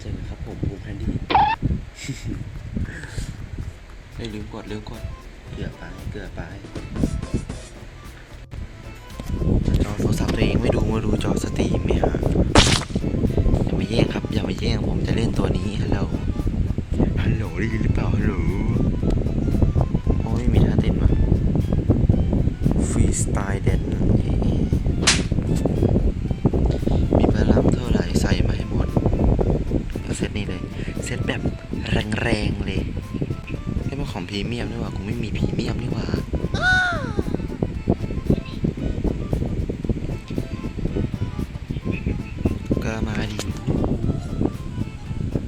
เจอกันครับผมภูมิแคนดี้เฮ้ยลืมกดลืมกดเกือบไปเกือบไปจอโทรศัพท์ตัวเองไม่ดูมาดูจอสตรีมไหมฮะอย่ามาแย่งครับ อย่ามาแย่งผมจะเล่นตัวนี้ฮัลโหลฮัลโหลได้ยินหรือเปล่าฮัลโหล แรงๆเลยไม่เป็นของพรีเมียมนี่หว่ากูไม่มีพรีเมียมนี่หว่าก็มาดิ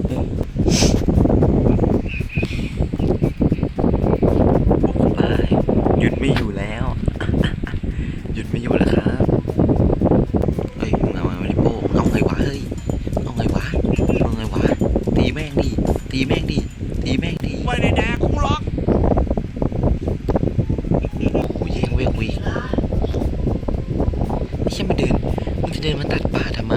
เอ้ยโอ้ไปหยุดไม่อยู่แล้ว หยุดไม่อยู่แล้วครับ เฮ้ยมึงเอามาดิโป้มึงเอาไงวะเฮ้ย เอาไงวะเอาไงวะ ตีแม่งดิ ตีแม่งดิ ตีแม่งดิ ไม่ได้แดกกูหรอก โอ้ยแย่งเวกวีไม่ใช่มา เดิน มึงจะเดินมาตัดป่าทำไม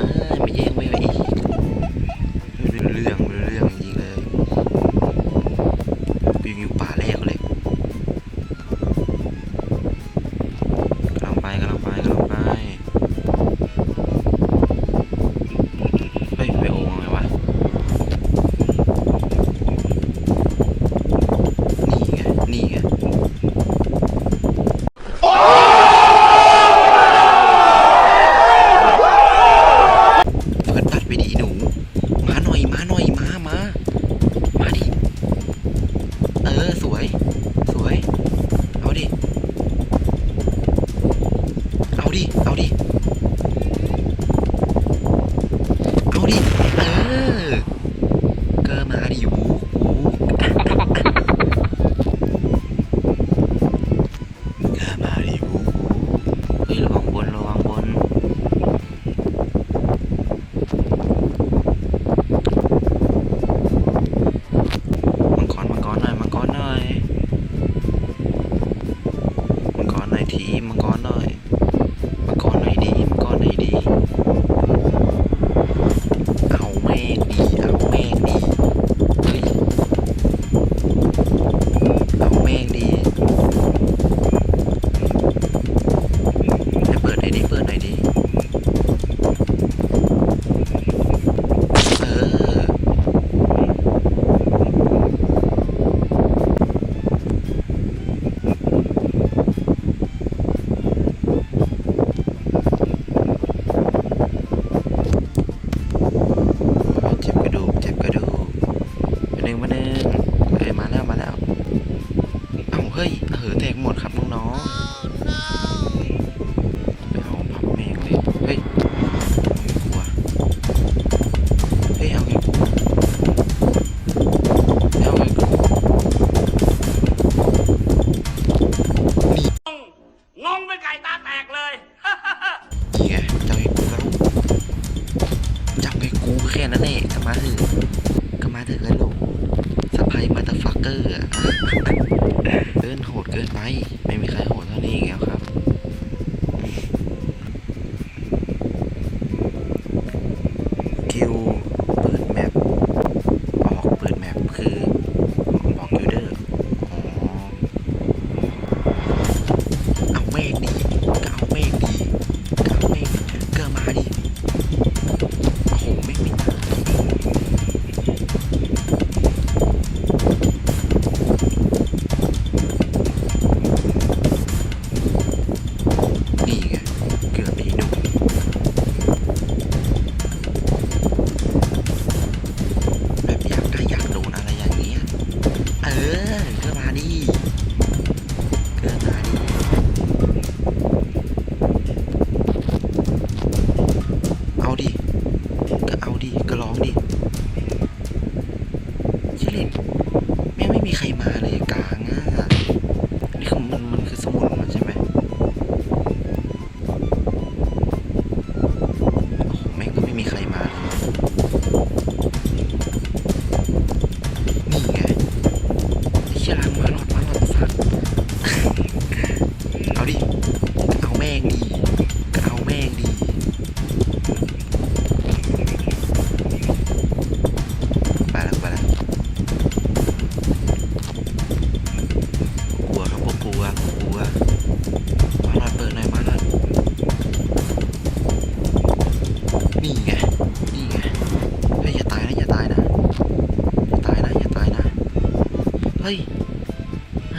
เฮ้ยเออแตกหมดครับน้องๆไปเอาพับแมงเลยเฮ้ยกลัวเฮ้ยเอาไงกูเอาไงกูงงเป็นไก่ตาแตกเลยนี่ไงเจ้าไอ้กูแล้วเจ้าไอ้กูแค่นั้นแหละก็มาเถอะก็มาเถอะกันลูกสะพายมาตาฟักเกอร์อะ โหดเกินไป ไม่มีใครโหดเท่านี้อีกแล้วครับ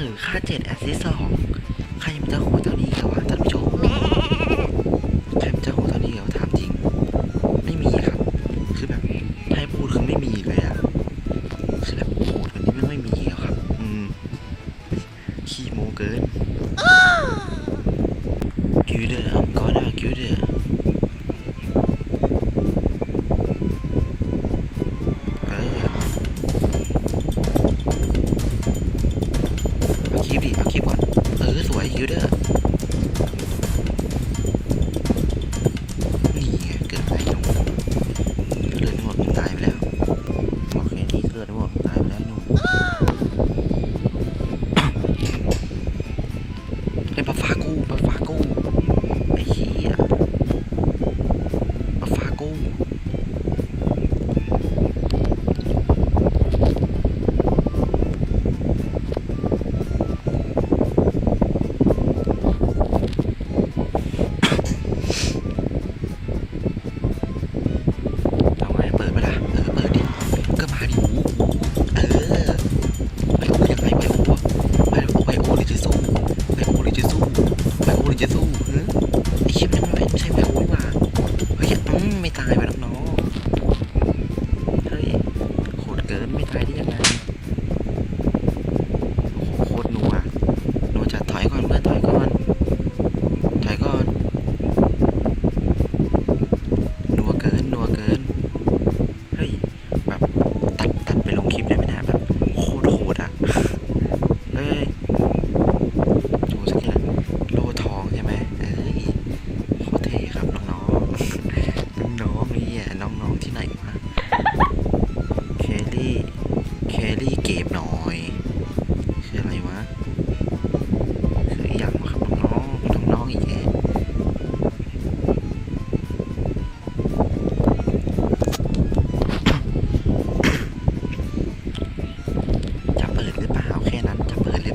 หรือค่าเจ็ดแอสซิสองใครมันจะโห่เท่านี้เหรอวะท่านผู้ชมใครมันจะโห่เท่านี้เหรอถามจริง ไม่มีครับ คือแบบให้พูดคือไม่มีเลยอะคือแบบโหดแบบนี้ไม่ไม่มีแล้วครับ อืมขี้โมเกินคิวเดอร์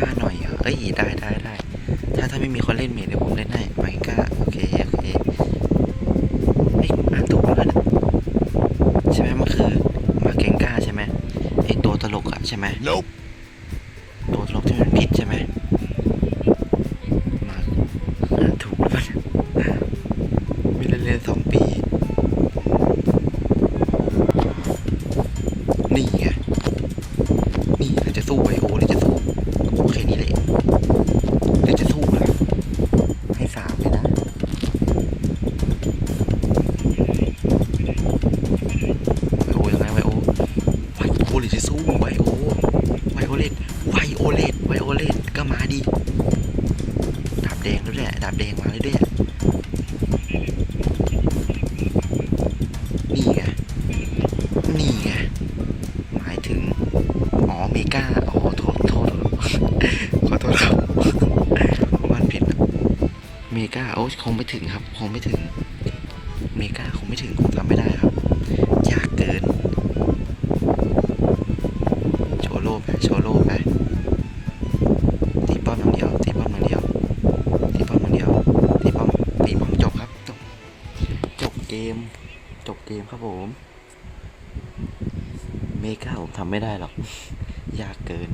ก้าหน่อยเอ้ยได้ได้ได้ถ้าถ้าไม่มีคนเล่นเมดเดี๋ยวผมเล่นให้ไมก้าโอเคโอเคเอ้ยอ่านถูกแล้วนะใช่ไหมมันคือมาเกงก้าใช่ไหมไอตัวตลกอะใช่ไหม nope. าโอ้คงไม่ถึงครับ คงไม่ถึง เมกาคงไม่ถึงทำไม่ได้ครับยากเกิน โชโล่ไปโชโล่ไปตีป้อมอย่างเดียวตีป้อมอย่างเดียวตีป้อมอย่างเดียวตีป้อมตีป้อมจบครับจบจบเกม จบเกมครับผม เมกาผมทำไม่ได้หรอก ยากเกิน